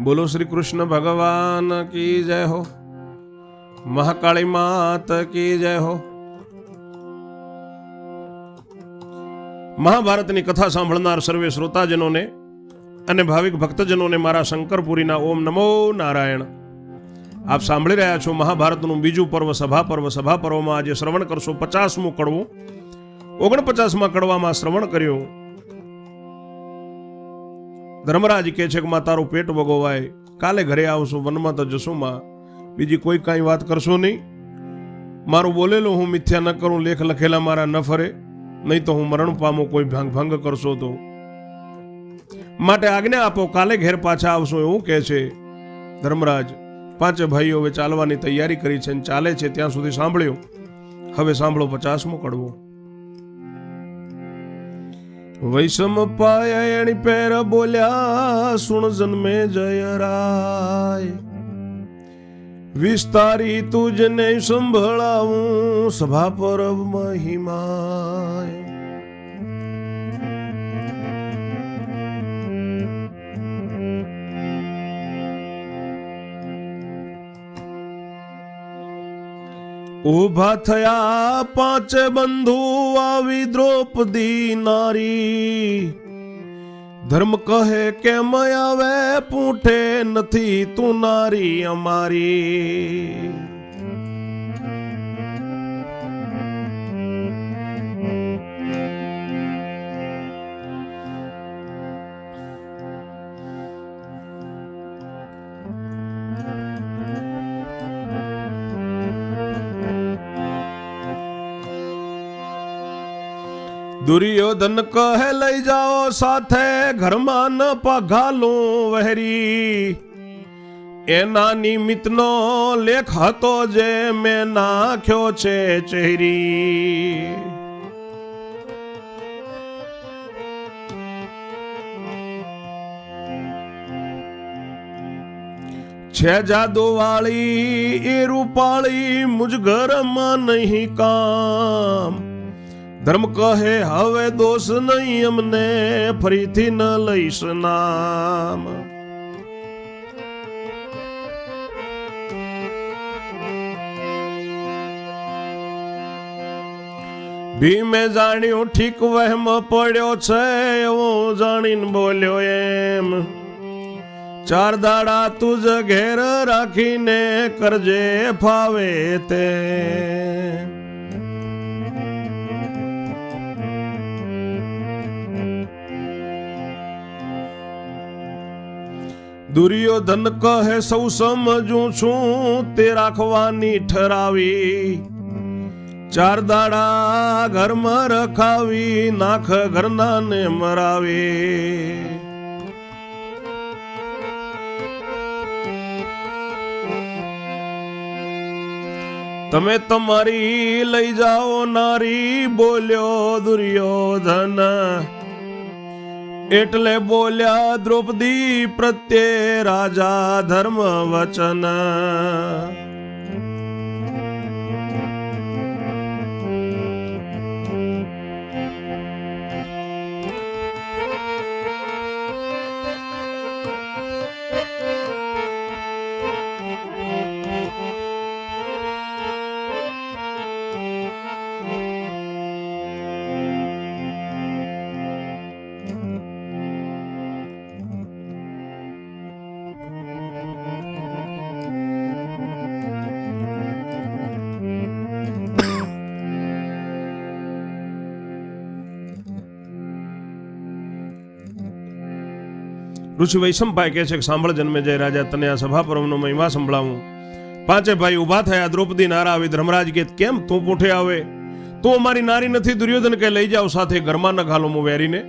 બોલો શ્રી કૃષ્ણ ભગવાન કી જય હો? મહાકાળી માત કી જય હો? મહાભારતની કથા સાંભળનાર સર્વે શ્રોતાજનોને અને ભાવિક ભક્તજનોને મારા શંકરપુરીના ઓમ નમો નારાયણ. આપ સાંભળી રહ્યા છો મહાભારતનું બીજું પર્વ સભા પર્વ સભા પર્વમાં આજે શ્રવણ કરશો પચાસમું કડવું. ઓગણપચાસમાં કડવામાં શ્રવણ કર્યું. ધર્મરાજ કહે છે કે માં, તારું પેટ વગોવાય. કાલે ઘરે આવશું, વનમાં તો જશું, માં. બીજી કોઈ કાંઈ વાત કરશો નહીં. મારું બોલેલું હું મિથ્યા ન કરું, લેખ લખેલા મારા ન ફરે. નહીં તો હું મરણ પામો, કોઈ ભાંગ ભંગ કરશો તો. માટે આજ્ઞા આપો, કાલે ઘેર પાછા આવશો એવું કહે છે ધર્મરાજ. પાંચે ભાઈઓ હવે ચાલવાની તૈયારી કરી છે અને ચાલે છે, ત્યાં સુધી સાંભળ્યું. હવે સાંભળો પચાસમો કડવું વૈષમ પાયણી પેર બોલ્યા સુણ જન્મે જય રાય. વિસ્તારી તુજને સંભળાવું સભા પરબ મહિમાય. ઊભા થયા પાંચ બંધુ આવી દ્રૌપદી નારી ધર્મ કહે કેમ આવે, પૂઠે નથી તું નારી અમારી. દુર્યોધન કહે, લઈ જાઓ સાથે, ઘરમાં ન પઘાલું વહેરી. એના નિમિત્તનો લેખ હતો જે મેં નાખ્યો છે ચહેરી. છે જાદુ વાળી એ રૂપાળી મુજ ઘરમાં નહીં કામ. ધર્મ કહે, હવે દોષ નહીં અમને, ફરીથી ન લઈશ નામ. ભીમે જાણ્યું, ઠીક વહેમ પડ્યો છે, એવું જાણીને બોલ્યો એમ. ચાર દાડા તુજ ઘેર રાખીને કરજે ફાવે તે. દુર્યોધન કહે, સૌ સમજું છું, તે રાખવાની ઠરાવી. ચાર દાડા ઘરમાં રખાવી, નાખ ઘરના ને મરાવી. તમે તમારી લઈ જાઓ નારી, બોલ્યો દુર્યોધન. એટલે બોલ્યા દ્રૌપદી પ્રત્યે રાજા ધર્મ વચન ઋષિ વૈશંપાય કહે છે કે સાંભળ જન્મે જય રાજા, તને આ સભા પર્વનો મહિમા સંભળાવું. પાંચે ભાઈ ઊભા થયા, દ્રૌપદી નારા આવી, ધર્મરાજ કે, કેમ તું પૂઠે આવે? તું અમારી નારી નથી, દુર્યોધન કે લઈ જાઓ સાથે ઘરમાં ન ઘાલો હું વેરીને?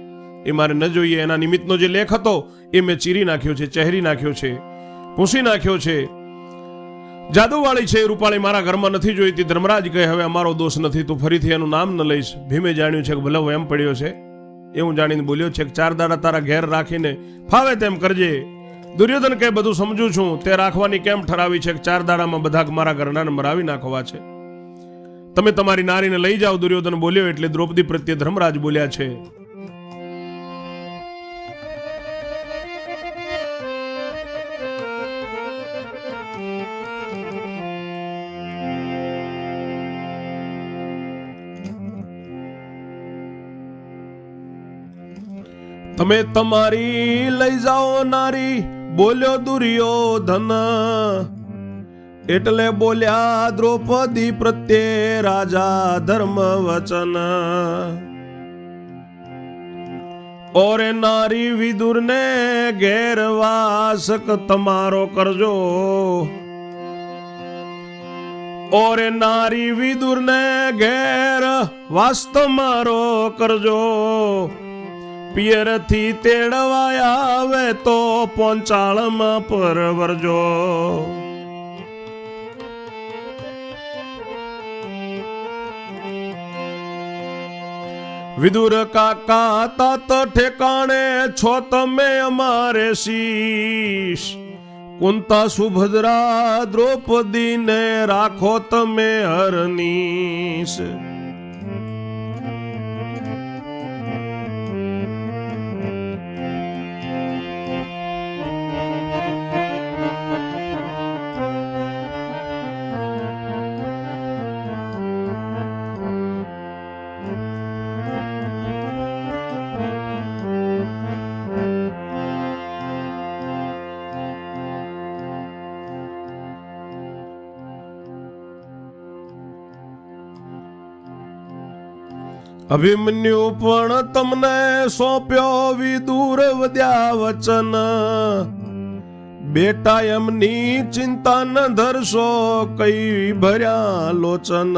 એ મારે ન જોઈએ, એના નિમિત્તનો જે લેખ હતો, એ મેં ચીરી નાખ્યો છે, ચહેરી નાખ્યો છે પૂછી નાખ્યો છે. જાદુવાળી છે રૂપાળી મારા ઘરમાં નથી જોઈતી, ધર્મરાજ કહે, હવે અમારો દોષ નથી, તું ફરીથી એનું નામ ન લઈશ. ભીમે જાણ્યું છે કે ભલે એમ પડ્યો છે એવું જાણીને બોલ્યો છે કે ચાર દાડા તારા ઘેર રાખીને ફાવે તેમ કરજે. દુર્યોધન કહે, બધું સમજુ છું. તે રાખવાની કેમ ઠરાવી છે? કે ચાર દાડામાં બધા મારા ઘરનાને મરાવી નાખવા છે. તમે તમારી નારીને લઈ જાઓ, દુર્યોધન બોલ્યો, એટલે દ્રૌપદી પ્રત્યે ધર્મરાજ બોલ્યા છે. તમે તમારી લઈ જાઓ નારી, બોલ્યો દુર્યોધન. એટલે બોલ્યા દ્રૌપદી પ્રત્યે રાજા ધર્મ વચન ઓરે નારી વિદુર ને ઘેરવાસક તમારો કરજો. ઓરે નારી વિદુર ને ઘેર વાસ તમારો કરજો. પિયરથી તેડવાયા આવે તો પોંચાળમાં પરવરજો વિદુર કાકા તાત ઠેકાણે છો તમે અમારે શીશ. કુંતા સુભદ્રા દ્રૌપદીને રાખો તમે હરનીશ. અભિમન્યુ પણ તમને સોંપ્યો વિદુર વધ્યા વચન. બેટા એમની ચિંતા ન ધરશો, કઈ ભર્યા લોચન.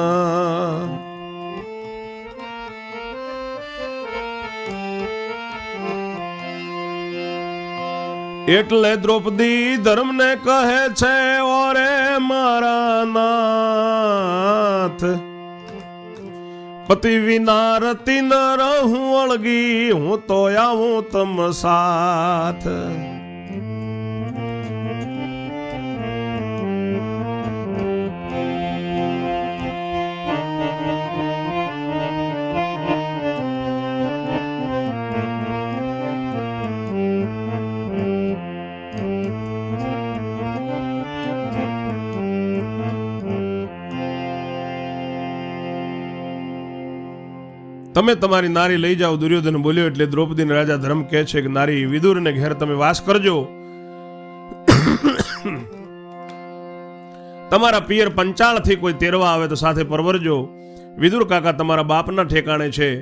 એટલે દ્રૌપદી ધર્મને કહે છે, ઓરે મારા નાથ. પતિ વિના રતિ ન રહું અળગી હું તો આવું તમ સાથ. તમે તમારી નારી લઈ જાઓ દુર્યોધન બોલ્યો એટલે દ્રૌપદીને રાજા ધર્મ કહે છે કે, નારી વિદુરને ઘેર તમે વાસ કરજો. તમારા પિયર પંચાળથી કોઈ તેરવા આવે તો સાથે પરવરજો. વિદુર કાકા તમારા બાપના ઠેકાણે છે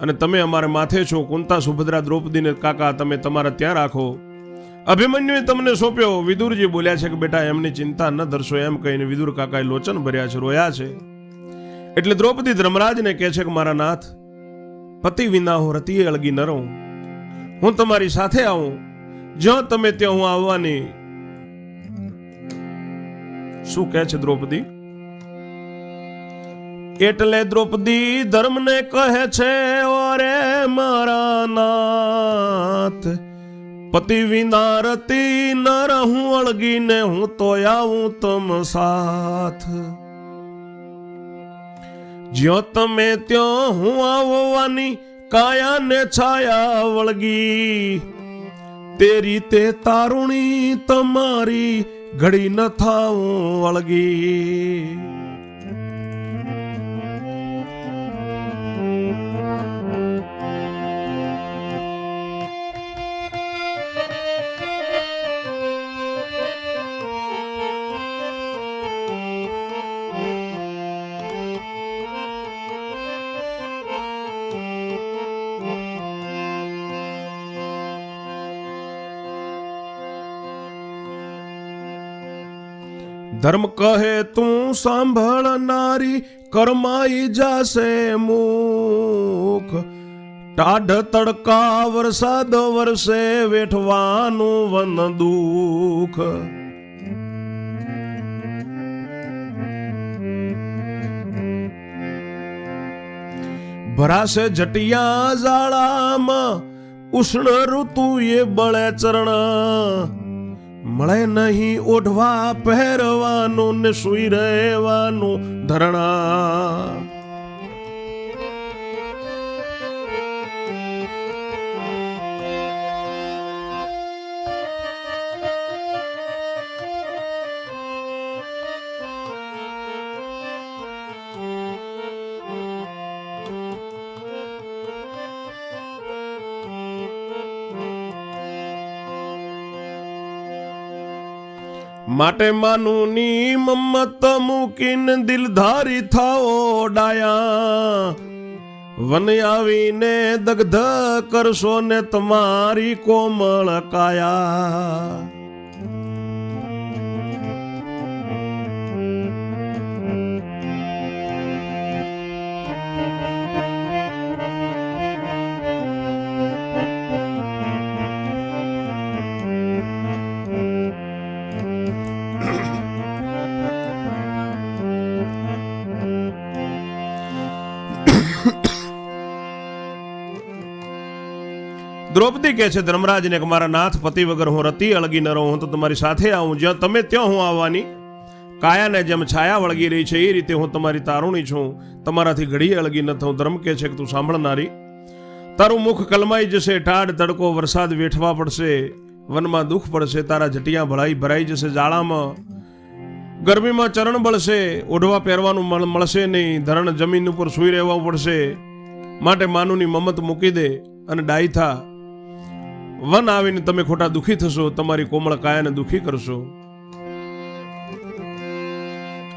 અને તમે અમારે માથે છો. કુંતા, સુભદ્રા, દ્રૌપદીને કાકા તમે તમારા ત્યાં રાખો. અભિમન્યુએ તમને સોંપ્યો. વિદુરજી બોલ્યા છે કે, બેટા, એમની ચિંતા ન ધરશો. એમ કહીને વિદુર કાકાએ લોચન ભર્યા છે, રોયા છે. એટલે દ્રૌપદી ધર્મરાજને કહે છે કે, મારા નાથ પતિ વિના હું રતિએ અળગી ન રહું. હું તમારી સાથે આવું. જ્યાં તમે ત્યાં હું આવવાની. શું કહે છે દ્રૌપદી? એટલે દ્રૌપદી ધર્મને કહે છે, ઓરે મારા નાથ, પતિ વિના રતી ન રહું, અળગીને હું તો આવું તમ સાથ. જ્યાં તમે ત્યાં હું આવવાની કાયા ને છાયા વળગી. તે રીતે તારુણી તમારી ઘડી ન થાવું વળગી. ધર્મ કહે તું સાંભળ નારી, કરમાઈ જાશે મુખ ટાઢ તડકા વરસાદ વરસે વેઠવાનું વન દુખ. ભરાશે જટિયા જાળામાં ઉષ્ણ ઋતુ એ બળે ચરણ. મળે નહીં ઓઢવા પહેરવાનું ને સુઈ રહેવાનું ધરણા. માટે માનુની મમ્મત મૂકીને દિલધારી થાઓ, ડાયા. વન આવીને દગ્ધ કરશો ને તમારી કોમળ કાયા. દ્રૌપદી કહે છે, ધર્મરાજને કે મારા નાથ પતિ વગર હું રતિ અળગી ન રહું, હું તો તમારી સાથે આવું, જ્યાં તમે ત્યાં હું આવવાની કાયાને જેમ છાયા વળગી રહી છે, એ રીતે હું તમારી તારુણી છું. તમારાથી ઘડી અળગી ન થઉં ધર્મ કહે છે કે, તું સાંભળનારી, તારું મુખ કલમાઈ જશે ટાઢ તડકો વરસાદ વેઠવા પડશે, વનમાં દુઃખ પડશે, તારા જટિયા ભળાઈ ભરાઈ જશે જાળામાં ગરમીમાં ચરણ બળશે, ઓઢવા પહેરવાનું મળ- મળશે નહીં, ધરણ જમીન ઉપર સૂઈ રહેવા પડશે, માટે માનુની મમત મૂકી દે અને ડાઈ થા વન આવીને તમે ખોટા દુખી થશો, તમારી કોમળ કાયાને દુખી કરશો.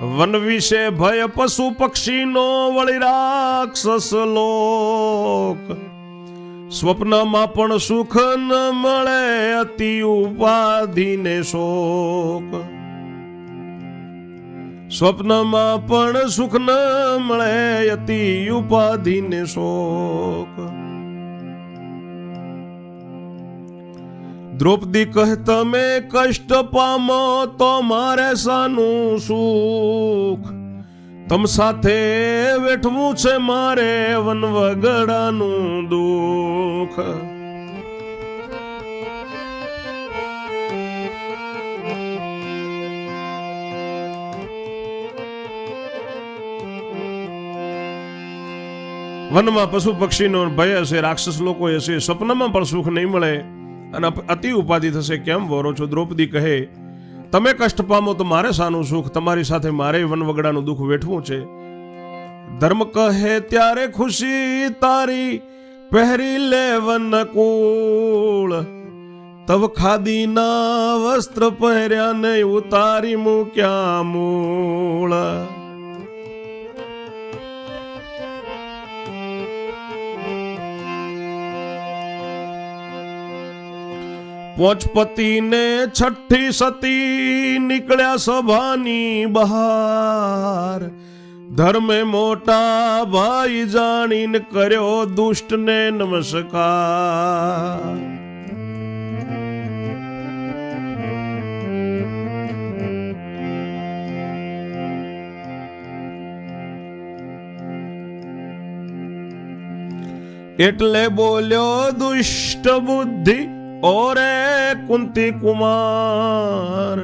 વન વિશે ભય પશુ પક્ષીનો વળી રાક્ષસ લોક. સ્વપ્નમાં પણ સુખ ન મળે, અતિ ઉપાધિને શોક. સ્વપ્નમાં પણ સુખ ન મળે, અતિ ઉપાધિને શોક. દ્રૌપદી કહે, તમે કષ્ટ પામો તો મારે સાનું સુખ. તમ સાથે વેઠવું છે મારે વનવગડાનું દુઃખ. વનમાં પશુ પક્ષીનો ભય હશે, રાક્ષસ લોકો હશે સપનામાં પણ સુખ નહીં મળે. અને અતિ ઉપાધિ થશે કેમ? વરો છો, દ્રૌપદી કહે, તમે કષ્ટ પામો તો મારે સાનું સુખ, તમારી સાથે મારે વનવગડાનું દુઃખ વેઠવું છે. ધર્મ કહે, ત્યારે ખુશી તારી પહેરી લે વનકૂળ તવ ખાદીના વસ્ત્ર પહેર્યા ને ઉતારી મૂક્યા મૂળ? પોચપતિને છઠ્ઠી સતી નીકળ્યા સભાની બહાર. ધર્મે મોટા ભાઈ જાણીને કર્યો દુષ્ટને નમસ્કાર. એટલે બોલ્યો દુષ્ટ બુદ્ધિ ઓરે કુંતી કુમાર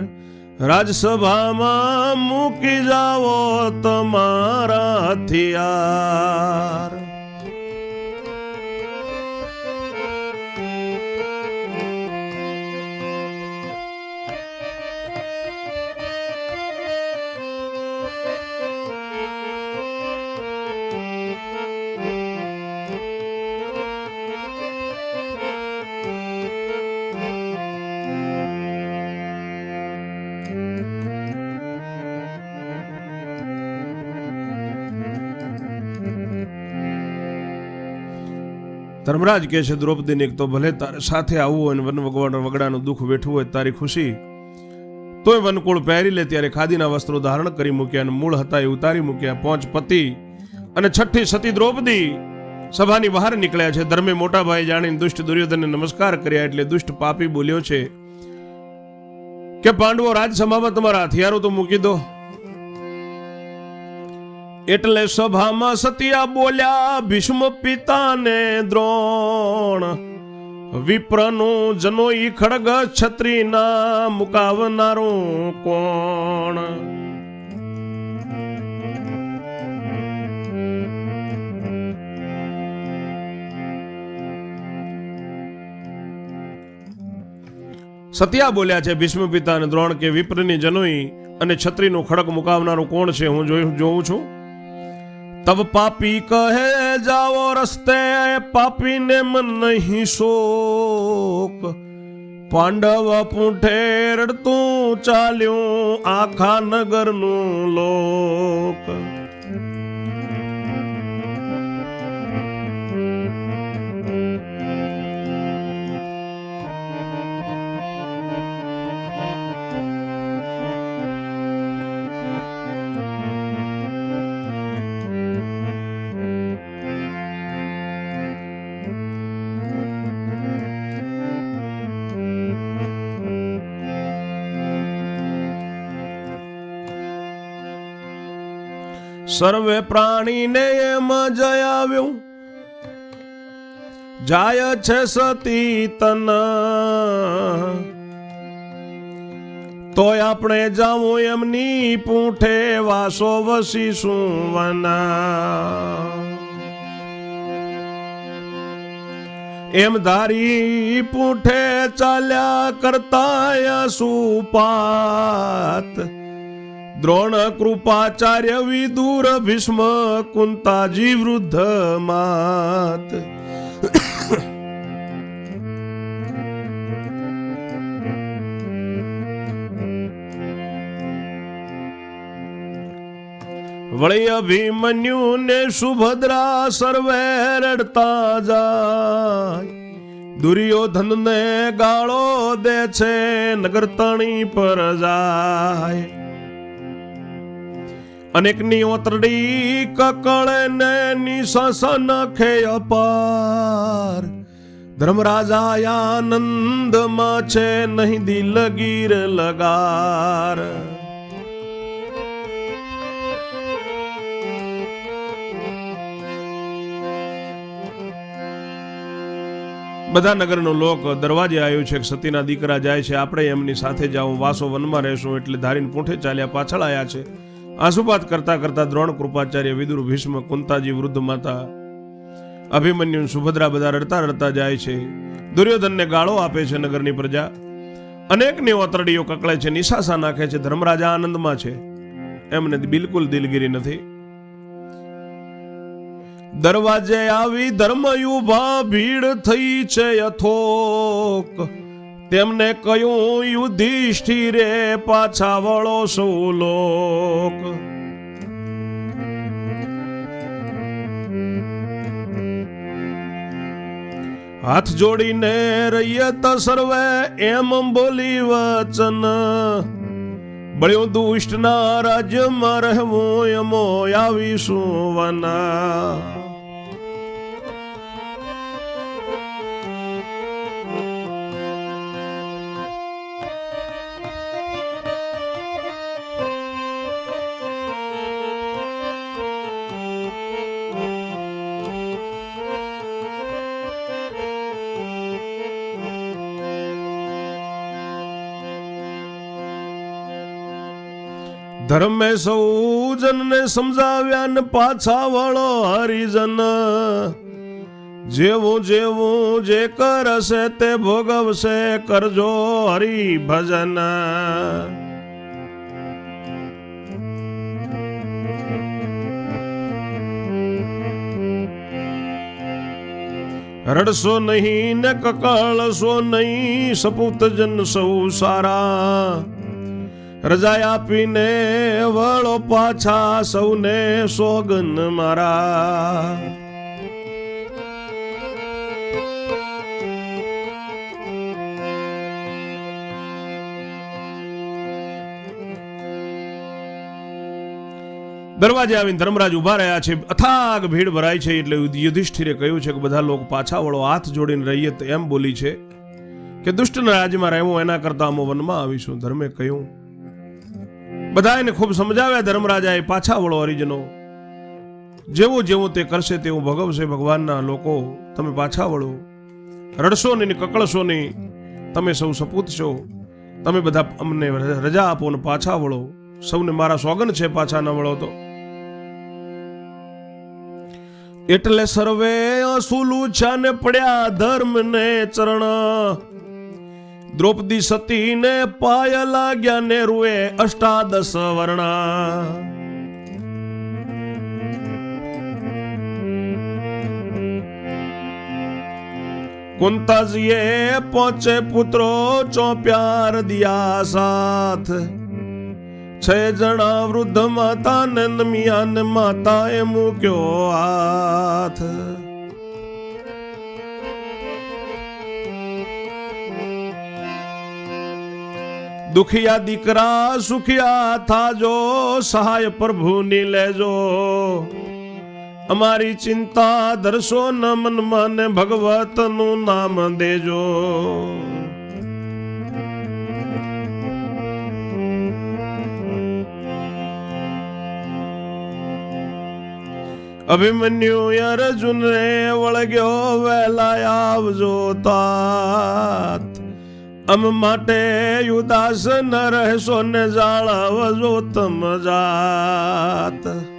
રાજસભામાં મૂકી જાઓ તમારા હથિયાર ધર્મરાજ કહે છે, દ્રૌપદીને તો ભલે તારે સાથે આવવું હોય વન વગવાડ વગડાનું દુઃખ વેઠવું હોય તારી ખુશી. તોય વનકુળ પહેરી લે, ત્યારે ખાદીના વસ્ત્રો ધારણ કરી મૂક્યા અને મૂળ હતા એ ઉતારી મૂક્યા. પોંચ પતિ અને છઠ્ઠી સતી દ્રૌપદી સભાની બહાર નીકળ્યા છે. ધર્મે મોટા ભાઈ જાણીને દુષ્ટ દુર્યોધનને નમસ્કાર કર્યા એટલે દુષ્ટ પાપી બોલ્યો છે કે, પાંડવો રાજસભામાં તમારા હથિયારો તો મૂકી દો. એટલે સભામાં સતિયા બોલ્યા, ભીષ્મ પિતાને દ્રોણ, વિપ્રનું જનોઈ ખડગ છત્રીના મુકાવનારું કોણ? સત્યા બોલ્યા છે, ભીષ્મ પિતા અને દ્રોણ કે વિપ્રની જનોઈ અને છત્રીનું ખડક મુકાવનારું કોણ છે? હું જોઈ જોઉં છું. તબ પાપી કહે જાઓ રસ્તે પાપીને મન નહીં શોક પાંડવ પૂંઠે રડતું ચાલ્યું આખા નગરનું લોક સર્વે પ્રાણીને એમ જય આવ્યું. જાય છે સતી તન તોય આપણે જાવું એમની પૂંઠે વાસો વસીશું વના. એમ ધારી પૂંઠે ચાલ્યા કરતા સુપાત. દ્રોણ કૃપાચાર્ય વિદુર ભીષ્મ કુંતાજી વૃદ્ધ માત. વળી અભિમન્યુ ને સુભદ્રા સર્વે રડતા જાય. દુર્યોધન ને ગાળો દે છે નગર તણી પર જાય. અનેકની ઓતરડી કકળે ને નિશાસ નખે અપાર. ધર્મરાજા આનંદમાં છે, નહીં દિલગીર લગાર. બધા નગરનો લોક દરવાજે આવ્યો છે કે સતીના દીકરા જાય છે, આપણે એમની સાથે જાઉં વાસો વનમાં રહેશું, એટલે ધારીને પૂંઠે ચાલ્યા પાછળ આવ્યા છે. આંસુપાત કરતા કરતા દ્રોણ કૃપાચાર્ય વિદુર ભીષ્મ કુંતાજી વૃદ્ધ માતા અભિમન્યુ સુભદ્રા બધા રડતા રડતા જાય છે. દુર્યોધનને ગાળો આપે છે નગરની પ્રજા. અનેકની ઓતરડીઓ કકળે છે, નિશાસા નાખે છે, ધર્મરાજા આનંદમાં છે. એમને બિલકુલ દિલગીરી નથી. દરવાજે આવી ધર્મયુભા ભીડ થઈ છે યથોક તેમને કહ્યું, યુધિષ્ઠિરે પાછા વળો સુલોક. હાથ જોડીને રૈયત સર્વે એમ બોલી વચન. બળ્યો દુષ્ટના રાજ્યમાં રહેવું એમો આવીશું વના. ધર્મે સૌ જનને સમજાવ્યા ને પાછા વળો હરિજન. જેવું જેવું જે કરશે તે ભોગવશે, કરજો હરિભજન. રડશો નહીં ને કકળશો નહીં સપૂત જન સૌ સારા. રજા આપીને વળો પાછા સૌને સોગન મારા. દરવાજે આવીને ધર્મરાજ ઊભા રહ્યા છે. અથાગ ભીડ ભરાય છે એટલે યુધિષ્ઠિરે કહ્યું છે કે બધા લોકો પાછા વળો, હાથ જોડીને રહીએ તો એમ બોલી છે કે દુષ્ટના રાજ્યમાં રહેવું એના કરતા અમો વનમાં આવીશું. ધર્મે કહ્યું બધા એને ખૂબ સમજાવ્યા ધર્મરાજાએ પાછા વળો હરિજનો. જેવું જેવું તે કરશે તેવું ભગવશે ભગવાનના લોકો, તમે પાછા વળો. રડશો નહીં કકળશો નહીં તમે સૌ સપૂત છો. તમે બધા અમને રજા આપો ને પાછા વળો. સૌને મારા સોગન છે પાછા ન વળો તો. એટલે સર્વે અસુલું છાને પડ્યા ધર્મ ને ચરણ. દ્રૌપદી સતીને પાય લાગ્યા નેરુએ અષ્ટાદશ વર્ણા. કુંતાજીએ પહોંચે પુત્રો ચોપ્યાર દિયા સાથ. છે જણા વૃદ્ધ માતા નંદ મિયાન માતાએ મૂક્યો હાથ. દુખિયા દીકરા સુખિયા થાજો, સહાય પ્રભુની લેજો. અમારી ચિંતા ધરશો ન મનમાં મને, ભગવતનું નામ દેજો. અભિમન્યુ અર્જુન રે વળગ્યો વહેલા આવજો તાત. અમ માટે યુદાસ ન રહેશો ને જાળવજો તમ જાત.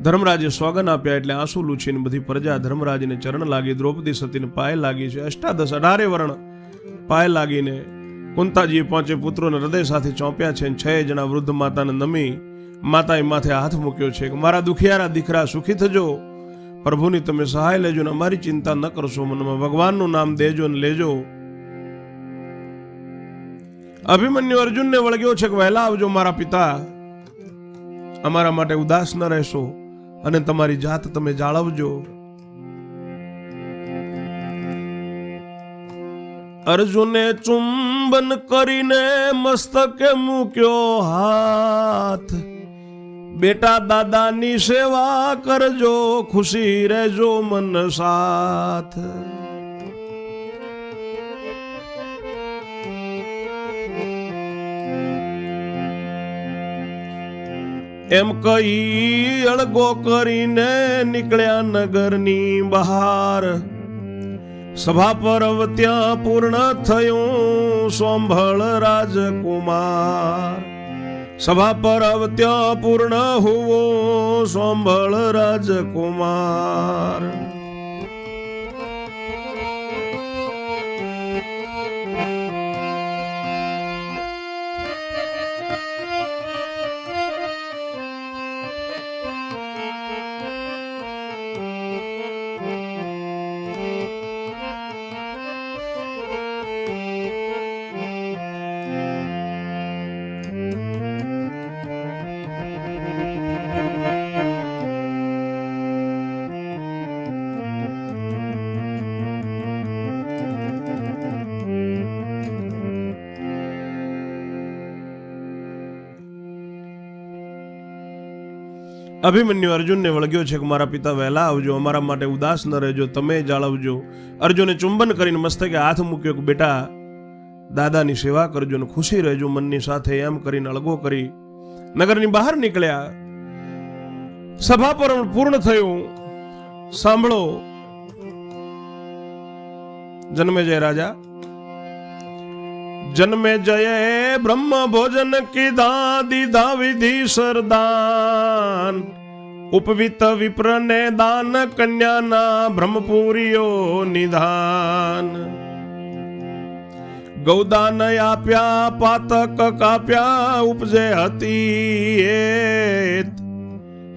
ધર્મરાજે સ્વાગન આપ્યા એટલે આંસુ લૂછીને બધી પ્રજા ધર્મરાજને ચરણ લાગી, દ્રૌપદી સતીને પાય લાગી છે, અષ્ટાદશ અઢારે વર્ણ પાય લાગીને કુંતાજીએ પાંચે પુત્રોને હૃદય સાથે ચોંપ્યા છે છ જણા વૃદ્ધ માતાને નમી માતાએ માથે હાથ મૂક્યો છે કે, મારા દુખિયારા દીકરા, સુખી થજો. પ્રભુની તમે સહાય લેજો ને અમારી ચિંતા ન કરશો. મનમાં ભગવાનનું નામ દેજો ને લેજો. અભિમન્યુ અર્જુનને વળગ્યો છે કે, વહેલા આવજો મારા પિતા. અમારા માટે ઉદાસ ન રહેશો. અને તમારી જાત તમે જાળવજો. અર્જુને ચુંબન કરીને મસ્તકે મૂક્યો હાથ. બેટા દાદાની સેવા કરજો, ખુશી રહેજો મન સાથ. એમ કહી અળગો કરીને નીકળ્યા નગરની બહાર. સભા પર્વ ત્યાં પૂર્ણ થયું સોંભળ રાજકુમાર. સભા પર્વ ત્યાં પૂર્ણ હોવો સોંભળ રાજકુમાર. અભિમન્યુ અર્જુનને વળગ્યો છે કે મારા પિતા વહેલા આવજો, અમારા માટે ઉદાસ ન રહેજો, તમે જાળવજો. અર્જુને ચુંબન કરીને મસ્તકે હાથ મૂક્યો કે બેટા, દાદાની સેવા કરજો ને ખુશી રહેજો, મનની સાથે એમ કરીને અળગો કરી નગરની બહાર નીકળ્યા. સભા પર પૂર્ણ થયું. સાંભળો. જન્મે જય રાજા. જન્મે જય બ્રહ્મ ભોજન કીધા દીધા વિધિ સરદાન. ઉપવિત વિપ્રને દાન કન્યાના બ્રહ્મપુરીઓ નિધાન. ગૌદાન આપ્યા, પાતક કાપ્યા, ઉપજે હતી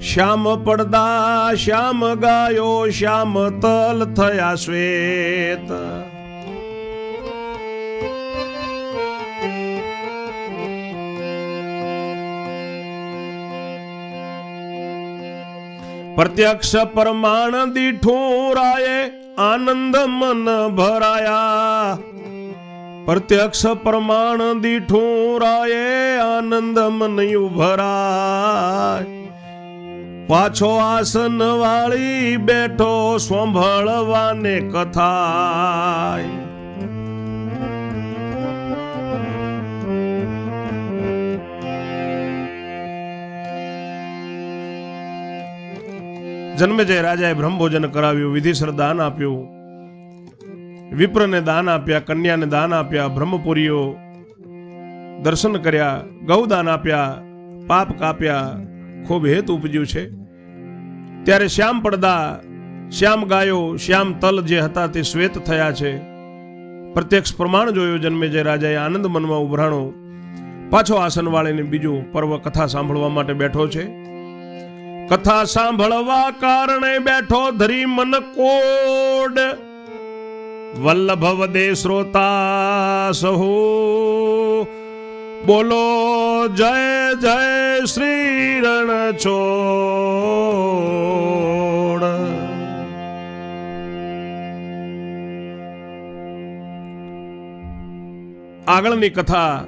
શ્યામ પડદા, શ્યામ ગાયો, શ્યામ તલ થયા શ્વેત. પ્રત્યક્ષ પ્રમાણ દીઠું રાયે આનંદ મન ભરાયા. પ્રત્યક્ષ પ્રમાણ દીઠું રાયે આનંદ મન ભરાય પાછો આસન વાળી બેઠો સંભળવાને કથાય. જન્મેજય રાજાએ બ્રહ્મભોજન કરાવ્યું, વિધિસર દાન આપ્યું, વિપ્રને દાન આપ્યા, કન્યાને દાન આપ્યા, બ્રહ્મપુરીઓ દર્શન કર્યા, ગૌદાન આપ્યા, પાપ કાપ્યા, ખૂબ હેત ઉપજ્યું છે. ત્યારે શ્યામ પડદા, શ્યામ ગાયો, શ્યામ તલ જે હતા તે શ્વેત થયા છે. પ્રત્યક્ષ પ્રમાણ જોયું, જન્મે જે રાજાએ આનંદ મનમાં ઉભરાણો, પાછો આસન વાળીને બીજું પર્વ કથા સાંભળવા માટે બેઠો છે. કથા સાંભળવા કારણે બેઠો ધરી મન કોડ. વલ્લભ દે શ્રોતા સહો. બોલો, જય જય શ્રી રણ છોડ. આગળની કથા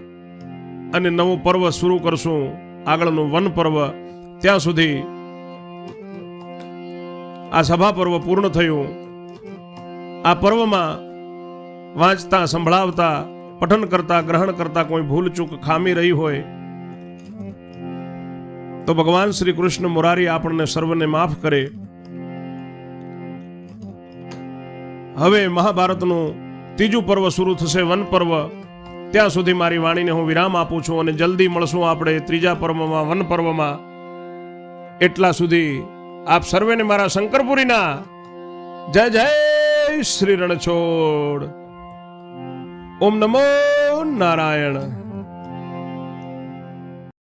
અને નવું પર્વ શરૂ કરશું. આગળનું વન પર્વ ત્યાં સુધી આ સભા પર્વ પૂર્ણ થયું. આ પર્વમાં વાંચતા, સંભળાવતા, પઠન કરતા, ગ્રહણ કરતા કોઈ ભૂલ ચૂક ખામી રહી હોય, તો ભગવાન શ્રી કૃષ્ણ મુરારી આપણને સર્વને માફ કરે. હવે મહાભારતનું ત્રીજું પર્વ શરૂ થશે, વન પર્વ. ત્યાં સુધી મારી વાણીને હું વિરામ આપું છું અને જલ્દી મળશું આપણે ત્રીજા પર્વમાં, વન પર્વમાં. એટલા સુધી આપ સર્વેને મારા શંકરપુરીના જય જય શ્રી રણછોડ. ઓમ નમો નારાયણ.